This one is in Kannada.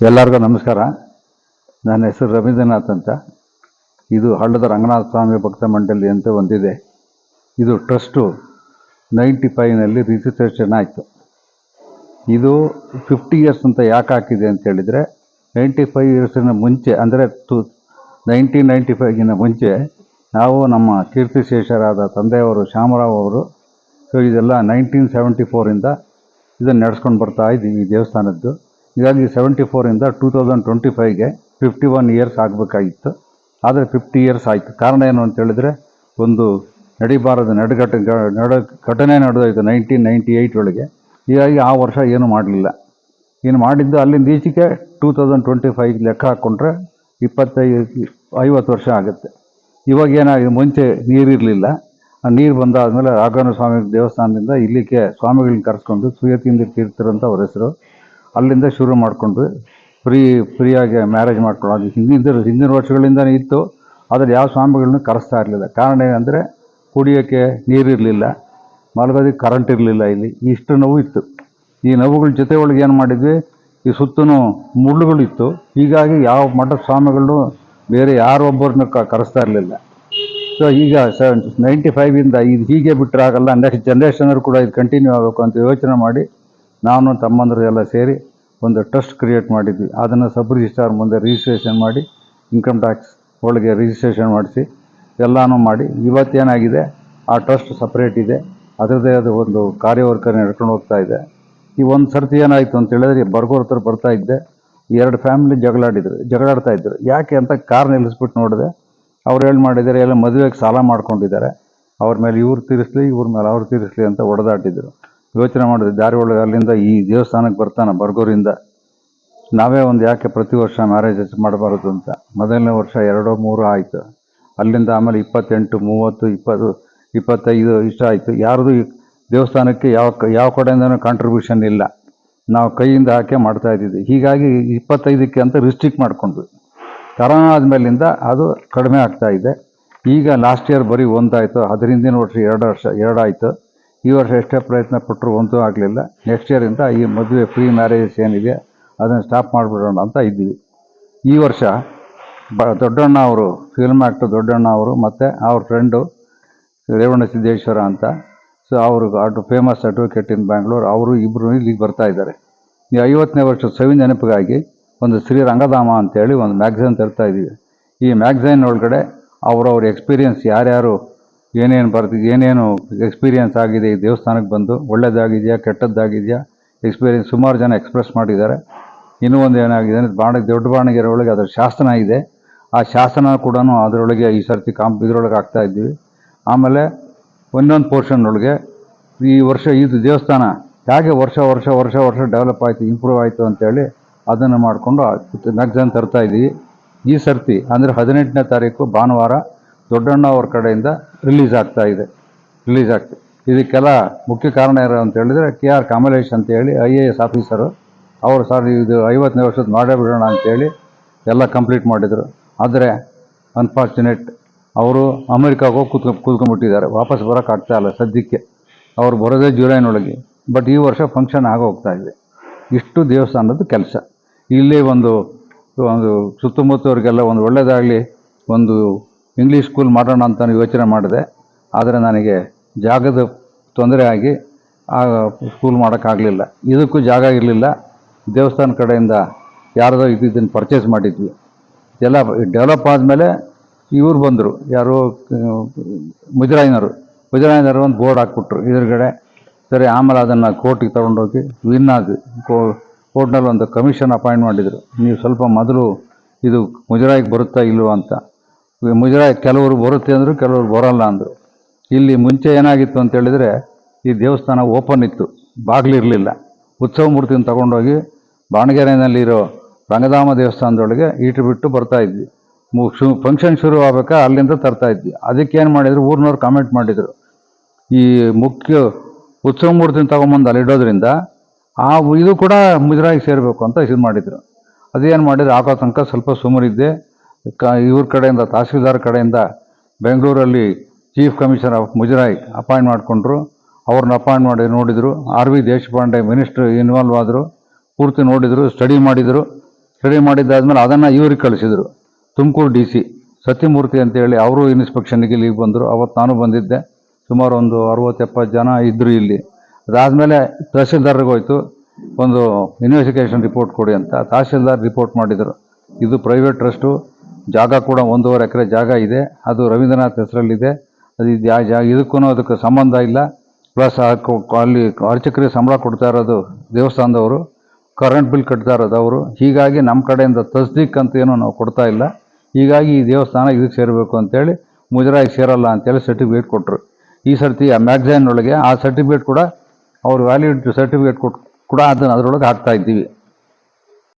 ಎಲ್ಲರಿಗೂ ನಮಸ್ಕಾರ. ನನ್ನ ಹೆಸರು ರವೀಂದ್ರನಾಥ್ ಅಂತ. ಇದು ಹಳ್ಳದ ರಂಗನಾಥ ಸ್ವಾಮಿ ಭಕ್ತ ಮಂಡಳಿ ಅಂತ ಒಂದಿದೆ. ಇದು ಟ್ರಸ್ಟು ನೈಂಟಿ ಫೈವ್ನಲ್ಲಿ ರಿಜಿಸ್ಟ್ರೇಷನ್ ಆಯಿತು. ಇದು ಫಿಫ್ಟಿ ಇಯರ್ಸ್ ಅಂತ ಯಾಕೆ ಹಾಕಿದೆ ಅಂತ ಹೇಳಿದರೆ, ನೈಂಟಿ ಫೈವ್ ಇಯರ್ಸಿನ ಮುಂಚೆ, ಅಂದರೆ ಟು ನೈನ್ಟೀನ್ ನೈಂಟಿ ಫೈವ್ಗಿನ ಮುಂಚೆ ನಾವು ನಮ್ಮ ಕೀರ್ತಿಶೇಷರಾದ ತಂದೆಯವರು ಶ್ಯಾಮರಾವ್ ಅವರು, ಸೊ ಇದೆಲ್ಲ ನೈನ್ಟೀನ್ ಸೆವೆಂಟಿ ಫೋರಿಂದ ಇದನ್ನು ನಡೆಸ್ಕೊಂಡು ಬರ್ತಾ ಇದ್ದೀವಿ ಈ ದೇವಸ್ಥಾನದ್ದು. ಹೀಗಾಗಿ ಸೆವೆಂಟಿ ಫೋರಿಂದ ಟೂ ತೌಸಂಡ್ ಟ್ವೆಂಟಿ ಫೈವ್ಗೆ ಫಿಫ್ಟಿ ಒನ್ ಇಯರ್ಸ್ ಆಗಬೇಕಾಗಿತ್ತು. ಆದರೆ ಫಿಫ್ಟಿ ಇಯರ್ಸ್ ಆಯಿತು. ಕಾರಣ ಏನು ಅಂತ ಹೇಳಿದ್ರೆ, ಒಂದು ನಡಿಬಾರದ ನಡುಗಟ್ಟ ನಡ, ಘಟನೆ ನಡೆದೋಯ್ತು ನೈನ್ಟೀನ್ ನೈಂಟಿ ಏಯ್ಟ್ ಒಳಗೆ. ಹೀಗಾಗಿ ಆ ವರ್ಷ ಏನು ಮಾಡಲಿಲ್ಲ. ಏನು ಮಾಡಿದ್ದು ಅಲ್ಲಿಂದ ಈಚೆಗೆ ಟೂ ತೌಸಂಡ್ ಟ್ವೆಂಟಿ ಫೈವ್ ಲೆಕ್ಕ ಹಾಕ್ಕೊಂಡ್ರೆ ಇಪ್ಪತ್ತೈದು, ಐವತ್ತು ವರ್ಷ ಆಗುತ್ತೆ. ಇವಾಗ ಏನಾಗಿದೆ, ಮುಂಚೆ ನೀರಿರಲಿಲ್ಲ. ಆ ನೀರು ಬಂದಾದಮೇಲೆ ರಾಘವೇಂದ್ರ ಸ್ವಾಮಿ ದೇವಸ್ಥಾನದಿಂದ ಇಲ್ಲಿಗೆ ಸ್ವಾಮಿಗಳನ್ನ ಕರೆಸ್ಕೊಂಡು ಸೂರ್ಯತಿಂದ ತೀರ್ಥರು ಅಂತ ಅವ್ರ ಹೆಸರು. ಅಲ್ಲಿಂದ ಶುರು ಮಾಡಿಕೊಂಡ್ವಿ. ಫ್ರೀ, ಫ್ರೀಯಾಗಿ ಮ್ಯಾರೇಜ್ ಮಾಡ್ಕೊಳ್ಳೋದು ಹಿಂದಿನ ಹಿಂದಿನ ವರ್ಷಗಳಿಂದನೇ ಇತ್ತು. ಆದರೆ ಯಾವ ಸ್ವಾಮಿಗಳನ್ನೂ ಕರೆಸ್ತಾ ಇರಲಿಲ್ಲ. ಕಾರಣ ಏನಂದರೆ ಕುಡಿಯೋಕ್ಕೆ ನೀರಿರಲಿಲ್ಲ. ಮಲಗೋದಕ್ಕೆ ಕರೆಂಟ್ ಇರಲಿಲ್ಲ ಇಲ್ಲಿ. ಇಷ್ಟು ನೋವು ಇತ್ತು. ಈ ನೋವುಗಳ ಜೊತೆ ಒಳಗೆ ಏನು ಮಾಡಿದ್ವಿ? ಈ ಸುತ್ತಲೂ ಮುಳ್ಳುಗಳಿತ್ತು ಹೀಗಾಗಿ ಯಾವ ಮಠದ ಸ್ವಾಮಿಗಳನ್ನೂ ಬೇರೆ ಯಾರೊಬ್ಬರನ್ನ ಕರೆಸ್ತಾ ಇರಲಿಲ್ಲ. ಸೊ ಈಗ ಸೆವೆನ್ ನೈಂಟಿ ಫೈವಿಂದ ಇದು ಹೀಗೆ ಬಿಟ್ಟರೆ ಆಗಲ್ಲ. ನೆಕ್ಸ್ಟ್ ಜನ್ರೇಷನರು ಕೂಡ ಇದು ಕಂಟಿನ್ಯೂ ಆಗಬೇಕು ಅಂತ ಯೋಚನೆ ಮಾಡಿ, ನಾನು, ತಮ್ಮಂದರು ಎಲ್ಲ ಸೇರಿ ಒಂದು ಟ್ರಸ್ಟ್ ಕ್ರಿಯೇಟ್ ಮಾಡಿದ್ವಿ. ಅದನ್ನು ಸಬ್ ರಿಜಿಸ್ಟ್ರಾರ್ ಮುಂದೆ ರಿಜಿಸ್ಟ್ರೇಷನ್ ಮಾಡಿ ಇನ್ಕಮ್ ಟ್ಯಾಕ್ಸ್ ಒಳಗೆ ರಿಜಿಸ್ಟ್ರೇಷನ್ ಮಾಡಿಸಿ, ಎಲ್ಲನೂ ಮಾಡಿ. ಇವತ್ತೇನಾಗಿದೆ, ಆ ಟ್ರಸ್ಟ್ ಸಪ್ರೇಟ್ ಇದೆ. ಅದರದ್ದೇ ಆದ ಒಂದು ಕಾರ್ಯವರ್ಕರ್ ನಡ್ಕೊಂಡು ಹೋಗ್ತಾ ಇದೆ. ಈ ಒಂದು ಸರ್ತಿ ಏನಾಯಿತು ಅಂತ ಹೇಳಿದ್ರೆ ಬರ್ಗೋರ್ ಹತ್ರ ಬರ್ತಾ ಇದ್ದೆ. ಎರಡು ಫ್ಯಾಮಿಲಿ ಜಗಳಾಡಿದ್ರು, ಜಗಳಾಡ್ತಾ ಇದ್ದರು ಯಾಕೆ ಅಂತ ಕಾರ್ ನಿಲ್ಲಿಸ್ಬಿಟ್ಟು ನೋಡಿದೆ. ಅವ್ರು ಹೇಳಿ ಮಾಡಿದ್ದಾರೆ, ಎಲ್ಲ ಮದುವೆಗೆ ಸಾಲ ಮಾಡ್ಕೊಂಡಿದ್ದಾರೆ. ಅವ್ರ ಮೇಲೆ ಇವ್ರು ತೀರಿಸ್ಲಿ, ಇವ್ರ ಮೇಲೆ ಅವ್ರು ತೀರಿಸ್ಲಿ ಅಂತ ಹೊಡೆದಾಟಿದ್ರು ಯೋಚನೆ ಮಾಡಿದೆ, ದಾರಿ ಒಳಗೆ ಅಲ್ಲಿಂದ ಈ ದೇವಸ್ಥಾನಕ್ಕೆ ಬರ್ತಾನೆ ಬರ್ಗೋರಿಂದ. ನಾವೇ ಒಂದು ಯಾಕೆ ಪ್ರತಿ ವರ್ಷ ಮ್ಯಾರೇಜ್ ಮಾಡಬಾರದು ಅಂತ? ಮೊದಲನೇ ವರ್ಷ ಎರಡೋ, ಮೂರು ಆಯಿತು. ಅಲ್ಲಿಂದ ಆಮೇಲೆ ಇಪ್ಪತ್ತೆಂಟು, ಮೂವತ್ತು, ಇಪ್ಪತ್ತು, ಇಪ್ಪತ್ತೈದು ಇಷ್ಟ ಆಯಿತು. ಯಾರ್ದು ದೇವಸ್ಥಾನಕ್ಕೆ ಯಾವ ಯಾವ ಕಡೆಯಿಂದನೂ ಕಾಂಟ್ರಿಬ್ಯೂಷನ್ ಇಲ್ಲ. ನಾವು ಕೈಯಿಂದ ಹಾಕಿ ಮಾಡ್ತಾ ಇದ್ದಿದ್ದು. ಹೀಗಾಗಿ ಇಪ್ಪತ್ತೈದಕ್ಕೆ ಅಂತ ರಿಸ್ಟ್ರಿಕ್ಟ್ ಮಾಡ್ಕೊಂಡ್ವಿ. ಕರೋನಾ ಆದಮೇಲಿಂದ ಅದು ಕಡಿಮೆ ಆಗ್ತಾ ಇದೆ. ಈಗ ಲಾಸ್ಟ್ ಇಯರ್ ಬರೀ ಒಂದಾಯಿತು. ಅದರಿಂದಿನ ವರ್ಷ ಎರಡು ವರ್ಷ ಎರಡಾಯಿತು ಈ ವರ್ಷ ಎಷ್ಟೇ ಪ್ರಯತ್ನ ಪಟ್ಟರು ಒಂದೂ ಆಗಲಿಲ್ಲ. ನೆಕ್ಸ್ಟ್ ಇಯರಿಂದ ಈ ಮದುವೆ ಫ್ರೀ ಮ್ಯಾರೇಜಸ್ ಏನಿದೆ, ಅದನ್ನು ಸ್ಟಾಪ್ ಮಾಡಿಬಿಡೋಣ ಅಂತ ಇದ್ದೀವಿ. ಈ ವರ್ಷ ಬ, ದೊಡ್ಡಣ್ಣ ಅವರು ಫಿಲ್ಮ್ ಆ್ಯಕ್ಟರ್ ದೊಡ್ಡಣ್ಣ ಅವರು ಮತ್ತು ಅವ್ರ ಫ್ರೆಂಡು ರೇವಣ ಸಿದ್ದೇಶ್ವರ ಅಂತ. ಸೊ ಅವರು ಅಡ್ ಫೇಮಸ್ ಅಡ್ವೊಕೇಟ್ ಇನ್ ಬ್ಯಾಂಗ್ಳೂರು ಅವರು ಇಬ್ಬರು ಇಲ್ಲಿಗೆ ಬರ್ತಾ ಇದ್ದಾರೆ. ಈ ಐವತ್ತನೇ ವರ್ಷ ಸವಿ ನೆನಪಿಗಾಗಿ ಒಂದು ಶ್ರೀ ರಂಗಧಾಮ ಅಂತೇಳಿ ಒಂದು ಮ್ಯಾಗ್ಝೈನ್ ತರ್ತಾ ಇದ್ದೀವಿ. ಈ ಮ್ಯಾಗ್ಝೈನ್ ಒಳಗಡೆ ಅವರವ್ರ ಎಕ್ಸ್ಪೀರಿಯನ್ಸ್ ಯಾರ್ಯಾರು ಏನೇನು ಬರ್ದು ಏನೇನು ಎಕ್ಸ್ಪೀರಿಯನ್ಸ್ ಆಗಿದೆ ಈ ದೇವಸ್ಥಾನಕ್ಕೆ ಬಂದು ಒಳ್ಳೆಯದಾಗಿದೆಯಾ ಕೆಟ್ಟದ್ದಾಗಿದೆಯಾ ಎಕ್ಸ್ಪೀರಿಯೆನ್ಸ್ ಸುಮಾರು ಜನ ಎಕ್ಸ್ಪ್ರೆಸ್ ಮಾಡಿದ್ದಾರೆ. ಇನ್ನೂ ಒಂದು ಏನಾಗಿದೆ ಅಂದರೆ ಬಾಣ, ದೊಡ್ಡ ಬಾಣಗೆರೆ ಒಳಗೆ ಅದರ ಶಾಸನ ಇದೆ. ಆ ಶಾಸನ ಕೂಡ ಅದರೊಳಗೆ ಈ ಸರ್ತಿ ಕಾಂಪ್, ಇದರೊಳಗೆ ಆಗ್ತಾ ಇದ್ದೀವಿ. ಆಮೇಲೆ ಒಂದೊಂದು ಪೋರ್ಷನ್ ಒಳಗೆ ಈ ವರ್ಷ ಇದು ದೇವಸ್ಥಾನ ಹೇಗೆ ವರ್ಷ ವರ್ಷ ವರ್ಷ ವರ್ಷ ಡೆವಲಪ್ ಆಯಿತು ಇಂಪ್ರೂವ್ ಆಯಿತು ಅಂತೇಳಿ ಅದನ್ನು ಮಾಡಿಕೊಂಡು ನಗ್ಜನ್ ತರ್ತಾ ಇದ್ದೀವಿ. ಈ ಸರ್ತಿ ಅಂದರೆ ಹದಿನೆಂಟನೇ ತಾರೀಕು ಭಾನುವಾರ ದೊಡ್ಡಣ್ಣ ಅವ್ರ ಕಡೆಯಿಂದ ರಿಲೀಸ್ ಆಗ್ತಾ ಇದೆ. ರಿಲೀಸ್ ಆಗ್ತಿದೆ ಇದಕ್ಕೆಲ್ಲ ಮುಖ್ಯ ಕಾರಣ ಏನು ಅಂತ ಹೇಳಿದರೆ ಕೆ ಆರ್ ಕಮಲೇಶ್ ಅಂತೇಳಿ ಐ ಎ ಎಸ್ ಆಫೀಸರು ಅವರು ಸರ್, ಇದು ಐವತ್ತನೇ ವರ್ಷದ ಮಾಡೇ ಬಿಡೋಣ ಅಂತೇಳಿ ಎಲ್ಲ ಕಂಪ್ಲೀಟ್ ಮಾಡಿದರು. ಆದರೆ ಅನ್ಫಾರ್ಚುನೇಟ್ ಅವರು ಅಮೆರಿಕಾಗೆ ಹೋಗಿ ಕೂತ್ಕೊ, ಕೂತ್ಕೊಂಡ್ಬಿಟ್ಟಿದ್ದಾರೆ. ವಾಪಸ್ ಬರೋಕ್ಕಾಗ್ತಾ ಇಲ್ಲ ಸದ್ಯಕ್ಕೆ. ಅವ್ರು ಬರೋದೇ ಜುಲೈನೊಳಗೆ. ಬಟ್ ಈ ವರ್ಷ ಫಂಕ್ಷನ್ ಆಗೋಗ್ತಾ ಇದೆ. ಇಷ್ಟು ದೇವಸ್ಥಾನದ ಕೆಲಸ. ಇಲ್ಲಿ ಒಂದು ಒಂದು ಸುತ್ತಮುತ್ತವ್ರಿಗೆಲ್ಲ ಒಂದು ಒಳ್ಳೆಯದಾಗಲಿ ಒಂದು ಇಂಗ್ಲೀಷ್ ಸ್ಕೂಲ್ ಮಾಡೋಣ ಅಂತ ಯೋಚನೆ ಮಾಡಿದೆ. ಆದರೆ ನನಗೆ ಜಾಗದ ತೊಂದರೆ ಆಗಿ, ಆ ಸ್ಕೂಲ್ ಮಾಡೋಕ್ಕಾಗಲಿಲ್ಲ ಇದಕ್ಕೂ ಜಾಗ ಇರಲಿಲ್ಲ. ದೇವಸ್ಥಾನ ಕಡೆಯಿಂದ ಯಾರದೋ ಇದ್ದಿದ್ದನ್ನು ಪರ್ಚೇಸ್ ಮಾಡಿದ್ವಿ. ಎಲ್ಲ ಡೆವಲಪ್ ಆದಮೇಲೆ ಇವ್ರು ಬಂದರು. ಯಾರು ಮುಜರಾಯಿನವರು ಮುಜರಾಯಿನವರು ಒಂದು ಬೋರ್ಡ್ ಹಾಕ್ಬಿಟ್ರು. ಎದುರುಗಡೆ, ಸರಿ, ಆಮೇಲೆ ಅದನ್ನು ಕೋರ್ಟಿಗೆ ತೊಗೊಂಡೋಗಿ ವಿನ್ ಆದ್ವಿ ಕೋ, ಕೋರ್ಟ್ನಲ್ಲಿ ಒಂದು ಕಮಿಷನ್ ಅಪಾಯಿಂಟ್ ಮಾಡಿದರು. ನೀವು ಸ್ವಲ್ಪ ಮೊದಲು ಇದು ಮುಜರಾಯಿಗೆ ಬರುತ್ತಾ ಇಲ್ವೋ ಅಂತ. ಮುಜರಾಯಿ ಕೆಲವರು ಬರುತ್ತೆ ಅಂದರು ಕೆಲವರು ಬರೋಲ್ಲ ಅಂದರು. ಇಲ್ಲಿ ಮುಂಚೆ ಏನಾಗಿತ್ತು ಅಂತ ಹೇಳಿದರೆ ಈ ದೇವಸ್ಥಾನ ಓಪನ್ ಇತ್ತು, ಬಾಗಿಲಿರಲಿಲ್ಲ. ಉತ್ಸವ ಮೂರ್ತಿನ ತಗೊಂಡೋಗಿ ಬಾಣಗೆರೆನಲ್ಲಿರೋ ರಂಗಧಾಮ ದೇವಸ್ಥಾನದೊಳಗೆ ಈಟು ಬಿಟ್ಟು ಬರ್ತಾ ಇದ್ವಿ. ಶು ಫಂಕ್ಷನ್ ಶುರು ಆಗ್ಬೇಕಾ ಅಲ್ಲಿಂದ ತರ್ತಾ ಇದ್ವಿ. ಅದಕ್ಕೇನು ಮಾಡಿದ್ರು, ಊರಿನವ್ರು ಕಾಮೆಂಟ್ ಮಾಡಿದರು. ಈ ಮುಖ್ಯ ಉತ್ಸವ ಮೂರ್ತಿನ ತಗೊಂಬಂದು ಅಲ್ಲಿ ಇಡೋದ್ರಿಂದ ಆ ಇದು ಕೂಡ ಮುಜರಾಗಿ ಸೇರಬೇಕು ಅಂತ ಇದು ಮಾಡಿದರು. ಅದೇನು ಮಾಡಿದ್ರು, ಆಗೋ ತನಕ ಸ್ವಲ್ಪ ಸುಮಾರಿದ್ದೆ. ಇವ್ರ ಕಡೆಯಿಂದ ತಹಸೀಲ್ದಾರ್ ಕಡೆಯಿಂದ ಬೆಂಗಳೂರಲ್ಲಿ chief commissioner of Muzrai appoint ಮಾಡಿಕೊಂಡ್ರು. ಅವ್ರನ್ನ ಅಪಾಯಿಂಟ್ ಮಾಡಿ ನೋಡಿದರು. R V Deshpande minister involve ಆದರು. ಪೂರ್ತಿ ನೋಡಿದರು, ಸ್ಟಡಿ ಮಾಡಿದರು. ಸ್ಟಡಿ ಮಾಡಿದ್ದಾದಮೇಲೆ ಅದನ್ನು ಇವ್ರಿಗೆ ಕಳಿಸಿದರು. ತುಮಕೂರು ಡಿ ಸಿ ಸತ್ಯಮೂರ್ತಿ ಅಂತೇಳಿ ಅವರು ಇನ್ಸ್ಪೆಕ್ಷನ್ಗೆ ಇಲ್ಲಿಗೆ ಬಂದರು. ಅವತ್ತು ನಾನು ಬಂದಿದ್ದೆ. ಸುಮಾರು ಒಂದು ಅರವತ್ತು ಎಪ್ಪತ್ತು ಜನ ಇದ್ದರು ಇಲ್ಲಿ. ಅದಾದಮೇಲೆ ತಹಸೀಲ್ದಾರ್ಗೆ ಹೋಯ್ತು. ಒಂದು ಇನ್ವೆಸ್ಟಿಗೇಷನ್ ರಿಪೋರ್ಟ್ ಕೊಡಿ ಅಂತ. ತಹಸೀಲ್ದಾರ್ ರಿಪೋರ್ಟ್ ಮಾಡಿದರು. ಇದು ಪ್ರೈವೇಟ್ ಟ್ರಸ್ಟು ಜಾಗ ಕೂಡ ಒಂದೂವರೆ ಎಕರೆ ಜಾಗ ಇದೆ. ಅದು ರವೀಂದ್ರನಾಥ್ ಹೆಸರಲ್ಲಿದೆ. ಅದು ಇದು ಯಾ ಜಾಗ ಇದಕ್ಕೂ ಅದಕ್ಕೆ ಸಂಬಂಧ ಇಲ್ಲ. ಪ್ಲಸ್ ಅಲ್ಲಿ ಅರ್ಚಕರಿಗೆ ಸಂಬಳ ಕೊಡ್ತಾ ಇರೋದು ದೇವಸ್ಥಾನದವರು. ಕರೆಂಟ್ ಬಿಲ್ ಕಟ್ತಾ ಇರೋದು ಅವರು. ಹೀಗಾಗಿ ನಮ್ಮ ಕಡೆಯಿಂದ ತಸ್ದೀಕ್ ಅಂತ ಏನೂ ನಾವು ಕೊಡ್ತಾ ಇಲ್ಲ. ಹೀಗಾಗಿ ಈ ದೇವಸ್ಥಾನ ಇದಕ್ಕೆ ಸೇರಬೇಕು ಅಂತೇಳಿ ಮುಜರಾಯಿಗೆ ಸೇರಲ್ಲ ಅಂತೇಳಿ ಸರ್ಟಿಫಿಕೇಟ್ ಕೊಟ್ಟರು ಈ ಸರ್ತಿ ಆ ಮ್ಯಾಗ್ಝೈನ್ ಒಳಗೆ ಆ ಸರ್ಟಿಫಿಕೇಟ್ ಕೂಡ, ಅವ್ರು ವ್ಯಾಲಿಡ್ ಸರ್ಟಿಫಿಕೇಟ್ ಕೊಟ್ಟು ಕೂಡ ಅದನ್ನು ಅದರೊಳಗೆ ಹಾಕ್ತಾ ಇದ್ದೀವಿ.